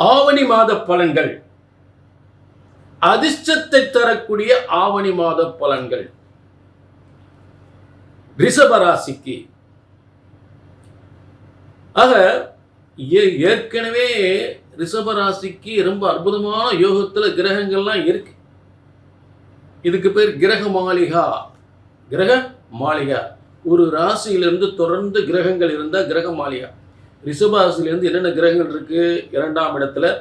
ஆவணி மாத பலன்கள். அதிர்ஷ்டத்தை தரக்கூடிய ஆவணி மாத பலன்கள். ரிஷபராசிக்கு ஆக ஏ- ஏற்கனவே ரிஷபராசிக்கு ரொம்ப அற்புதமான யோகத்துல கிரகங்கள்லாம் இருக்கு. இதுக்கு பேர் கிரக மாளிகா. கிரக மாளிகா. ஒரு ராசியிலிருந்து தொடர்ந்து கிரகங்கள் இருந்தால் கிரக மாளிகா. ரிஷபராசியிலிருந்து என்னென்ன கிரகங்கள் இருக்கு? இரண்டாம் இடத்துல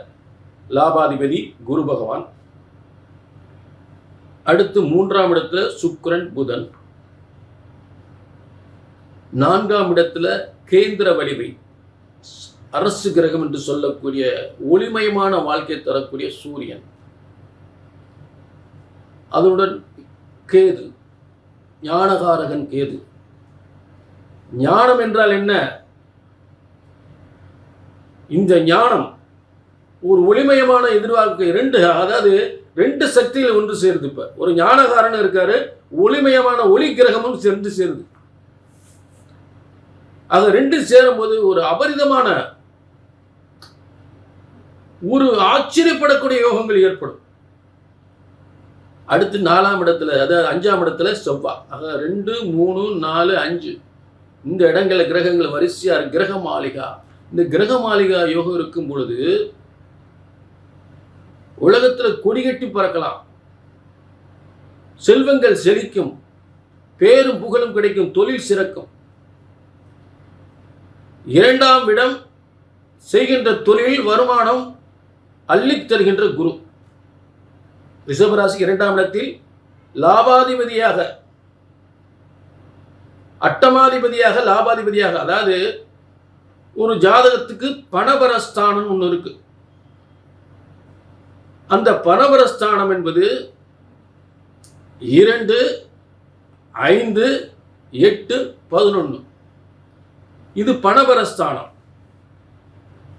லாபாதிபதி குரு பகவான். அடுத்து மூன்றாம் இடத்துல சுக்ரன் புதன். நான்காம் இடத்துல கேந்திர வலிமை. அரசு கிரகம் என்று சொல்லக்கூடிய ஒளிமயமான வாழ்க்கை தரக்கூடிய சூரியன். அதனுடன் கேது ஞானகாரகன் கேது. ஞானம் என்றால் என்ன? இந்த ஞானம் ஒரு ஒளிமயமான எதிர்வாழ்க்கை ரெண்டு அதாவது ரெண்டு சக்தியில் ஒன்று சேருது இப்ப. ஒரு ஞானகாரன் இருக்காரு ஒளிமயமான ஒளி கிரகமும் சேர்ந்து சேருது. அது ரெண்டு சேரும்போது ஒரு அபரிதமான ஒரு ஆச்சரியப்படக்கூடிய யோகங்கள் ஏற்படும். அடுத்து நாலாம் இடத்துல அதாவது அஞ்சாம் இடத்துல செவ்வா. ஆக ரெண்டு மூணு நாலு அஞ்சு. இந்த இடங்களில் கிரகங்கள் வரிசையாக கிரக மாளிகா. இந்த கிரக மாளிகா யோகம் இருக்கும் பொழுது கொடி கொடிகட்டி பறக்கலாம். செல்வங்கள் செழிக்கும். பேரும் புகழும் கிடைக்கும். தொழில் சிறக்கும். இரண்டாம் இடம் செய்கின்ற தொழில் வருமானம் அள்ளித் தருகின்ற குரு. ரிஷபராசி இரண்டாம் இடத்தில் லாபாதிபதியாக அட்டமாதிபதியாக லாபாதிபதியாக அதாவது ஒரு ஜாதகத்துக்கு பணபரஸ்தானம் ஒன்று இருக்கு. அந்த பணபரஸ்தானம் என்பது இரண்டு ஐந்து எட்டு பதினொன்று இது பணபரஸ்தானம்.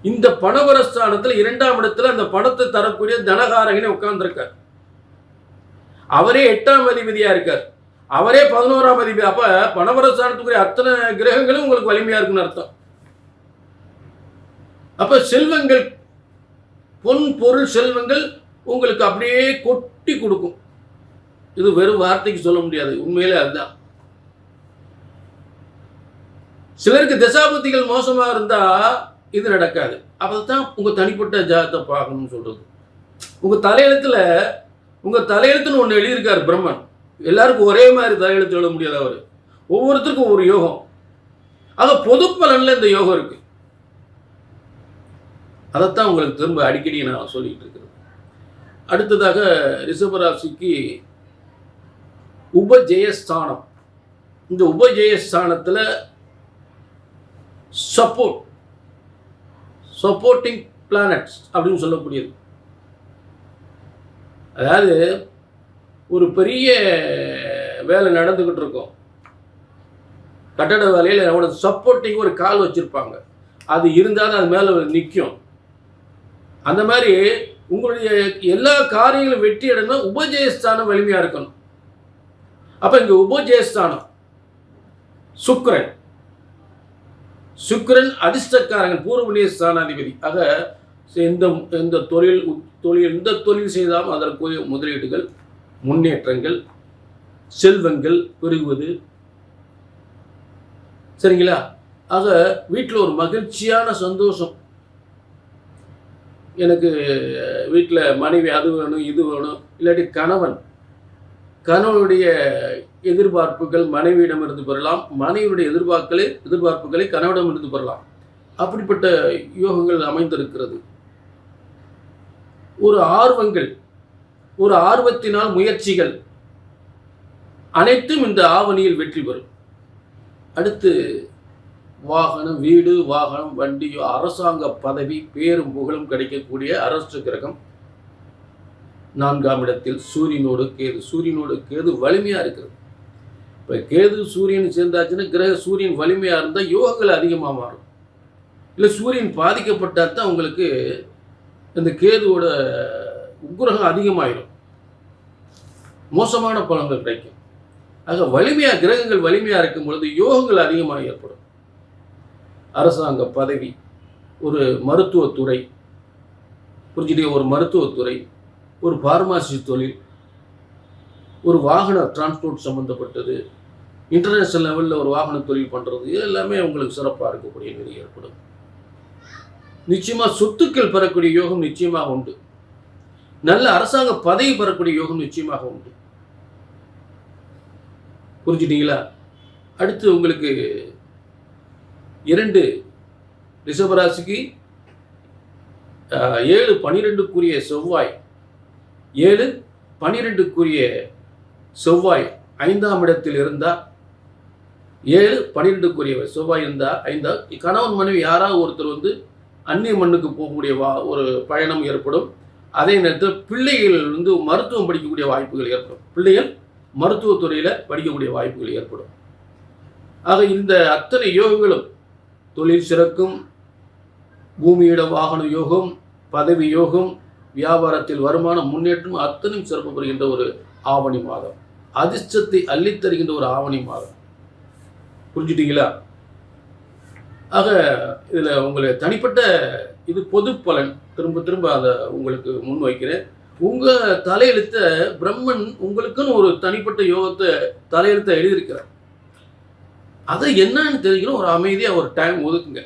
இந்த பணபரஸ்தானத்தில் இரண்டாம் இடத்துல அந்த பணத்தை தரக்கூடிய தனகாரகனே உட்கார்ந்துருக்கார். அவரே எட்டாம் அதிபதியா இருக்கார். அவரே பதினோராம் அதிபதி. அப்ப பணபரஸ்தானத்துக்குரிய அத்தனை கிரகங்களும் உங்களுக்கு வலிமையா இருக்குன்னு அர்த்தம். அப்போ செல்வங்கள் பொன் பொருள் செல்வங்கள் உங்களுக்கு அப்படியே கொட்டி கொடுக்கும். இது வெறும் வார்த்தைக்கு சொல்ல முடியாது. உண்மையிலே அதுதான். சிலருக்கு தசாபதிகள் மோசமா இருந்தா இது நடக்காது. அப்போதான் உங்க தனிப்பட்ட ஜாதத்தை பார்க்கணும்னு சொல்கிறது உங்க தலையெழுத்துல உங்க தலையெழுத்துன்னு ஒன்று எழுதியிருக்கார் பிரம்மன். எல்லாருக்கும் ஒரே மாதிரி தலையெழுத்து எழுத முடியாது அவர். ஒவ்வொருத்தருக்கும் ஒரு யோகம். ஆக பொது பலனில் இந்த யோகம் இருக்கு. அதைத்தான் உங்களுக்கு திரும்ப அடிக்கடி நான் சொல்லிட்டு இருக்கிறேன். அடுத்ததாக ரிஷபராசிக்கு உபஜெயஸ்தானம். இந்த உபஜெயஸ்தானத்தில் சப்போர்ட் சப்போர்ட்டிங் பிளானட்ஸ் அப்படின்னு சொல்லக்கூடியது. அதாவது ஒரு பெரிய வேலை நடந்துக்கிட்டு இருக்கும். கட்டட வேலையில் அவனோட சப்போர்ட்டிங் ஒரு கால் வச்சுருப்பாங்க. அது இருந்தால் தான் அது மேலே நிற்கும் அந்த மாதிரி உங்களுடைய எல்லா காரியங்களும் வெற்றி அடைந்தால் உபஜயஸ்தானம் வலிமையாக இருக்கணும். அப்போ இங்கே உபஜயஸ்தானம். சுக்கரன். சுக்கரன் அதிர்ஷ்டக்காரன் பூர்வநிய ஸ்தானாதிபதி. ஆக எந்த எந்த தொழில் தொழில் எந்த தொழில் செய்தாலும் அதற்குரிய முதலீடுகள் முன்னேற்றங்கள் செல்வங்கள் பெருகுவது. சரிங்களா? ஆக வீட்டில் ஒரு மகிழ்ச்சியான சந்தோஷம். எனக்கு வீட்டில் மனைவி அது வேணும் இது வேணும் இல்லாட்டி கணவன். கணவனுடைய எதிர்பார்ப்புகள் மனைவியிடமிருந்து பெறலாம் மனைவியுடைய எதிர்பார்ப்புகளை எதிர்பார்ப்புகளை கணவனிடமிருந்து பெறலாம். அப்படிப்பட்ட யோகங்கள் அமைந்திருக்கிறது. ஒரு ஆர்வங்கள் ஒரு ஆர்வத்தினால் முயற்சிகள் அனைத்தும் இந்த ஆவணியில் வெற்றி பெறும். அடுத்து வாகனம் வீடு வாகனம் வண்டியோ அரசாங்க பதவி பேரும் புகழும் கிடைக்கக்கூடிய அரசு கிரகம். நான்காம் இடத்தில் சூரியனோடு கேது. சூரியனோடு கேது வலிமையாக இருக்கிறது. இப்போ கேது சூரியன் சேர்ந்தாச்சுன்னா கிரக சூரியன் வலிமையாக இருந்தால் யோகங்கள் அதிகமாக மாறும். இல்லை சூரியன் பாதிக்கப்பட்டால் தான் உங்களுக்கு இந்த கேதுவோட உக்ரகம் அதிகமாயிடும் மோசமான பலன்கள் கிடைக்கும். ஆக வலிமையாக கிரகங்கள் வலிமையா இருக்கும் பொழுது யோகங்கள் அதிகமாக ஏற்படும். அரசாங்க பதவி ஒரு மருத்துவத்துறை புரிஞ்சுட்டீங்க ஒரு மருத்துவத்துறை ஒரு பார்மாசி தொழில் ஒரு வாகன டிரான்ஸ்போர்ட் சம்மந்தப்பட்டது இன்டர்நேஷ்னல் லெவலில் ஒரு வாகன தொழில் பண்ணுறது இது எல்லாமே உங்களுக்கு சிறப்பாக இருக்கக்கூடிய நிலை ஏற்படும். நிச்சயமாக சொத்துக்கள் பெறக்கூடிய யோகம் நிச்சயமாக உண்டு. நல்ல அரசாங்க பதவி பெறக்கூடிய யோகம் நிச்சயமாக உண்டு. புரிஞ்சுட்டீங்களா? அடுத்து உங்களுக்கு இரண்டு ரிஷபராசிக்கு ஏழு பனிரெண்டுக்குரிய செவ்வாய். ஏழு பனிரெண்டுக்குரிய செவ்வாய் ஐந்தாம் இடத்தில் இருந்தால் ஏழு பன்னிரெண்டுக்குரிய செவ்வாய் இருந்தால் ஐந்தா கணவன் மனைவி யாராவது ஒருத்தர் வந்து அந்நிய மண்ணுக்கு போகக்கூடிய வா ஒரு பயணம் ஏற்படும். அதே நேரத்தில் பிள்ளைகள் வந்து மருத்துவம் படிக்கக்கூடிய வாய்ப்புகள் ஏற்படும். பிள்ளைகள் மருத்துவத்துறையில் படிக்கக்கூடிய வாய்ப்புகள் ஏற்படும். ஆக இந்த அத்தனை யோகங்களும் தொழில் சிறக்கும் பூமியிட வாகன யோகம் பதவி யோகம் வியாபாரத்தில் வருமான முன்னேற்றம் அத்தனையும் சிறப்பு பெறுகின்ற ஒரு ஆவணி மாதம். அதிர்ஷ்டத்தை அள்ளித்தருகின்ற ஒரு ஆவணி மாதம். புரிஞ்சுட்டீங்களா? ஆக இதில் உங்களை தனிப்பட்ட இது பொது பலன். திரும்ப திரும்ப அதை உங்களுக்கு முன்வைக்கிறேன் உங்கள் தலையெழுத்த பிரம்மன் உங்களுக்குன்னு ஒரு தனிப்பட்ட யோகத்தை தலையெழுத்தை எழுதியிருக்கிறார். அதை என்னன்னு தெரிஞ்சுக்கணும். ஒரு அமைதியாக ஒரு டைம் ஒதுக்குங்க.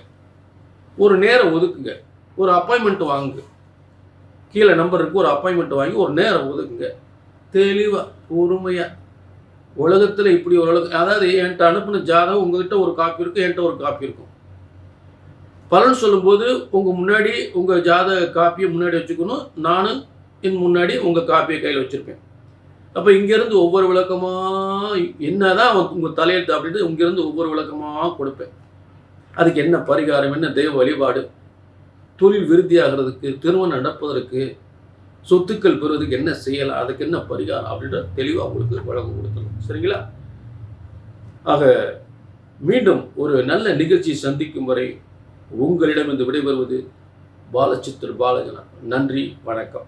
ஒரு நேரம் ஒதுக்குங்க. ஒரு அப்பாயின்மெண்ட் வாங்குங்க. கீழே நம்பர் இருக்கு. ஒரு அப்பாயின்மெண்ட் வாங்கி ஒரு நேரம் ஒதுக்குங்க. தெளிவாக பொறுமையாக உலகத்தில் இப்படி ஒரு உலகம் அதாவது என்கிட்ட அனுப்பின ஜாதகம் உங்ககிட்ட ஒரு காப்பி இருக்கும் என்கிட்ட ஒரு காப்பி இருக்கும். பலன் சொல்லும்போது உங்கள் முன்னாடி உங்கள் ஜாதக காப்பியை முன்னாடி வச்சுக்கணும். நானும் என் முன்னாடி உங்கள் காப்பியை கையில் வச்சுருப்பேன். அப்போ இங்கேருந்து ஒவ்வொரு விளக்கமாக என்னதான் உங்கள் தலையெழுத்து அப்படின்ட்டு இங்கேருந்து ஒவ்வொரு விளக்கமாக கொடுப்பேன். அதுக்கு என்ன பரிகாரம் என்ன தெய்வ வழிபாடு? தொழில் விருத்தியாகிறதுக்கு திருமணம் நடப்பதற்கு சொத்துக்கள் பெறுவதுக்கு என்ன செய்யலாம் அதுக்கு என்ன பரிகாரம் அப்படின்ற தெளிவாக உங்களுக்கு வழங்க கொடுக்கணும் சரிங்களா? ஆக மீண்டும் ஒரு நல்ல நிகழ்ச்சி சந்திக்கும் வரை உங்களிடம் இருந்து விடைபெறுவது பாலச்சித்திர பாலஜனா நன்றி வணக்கம்.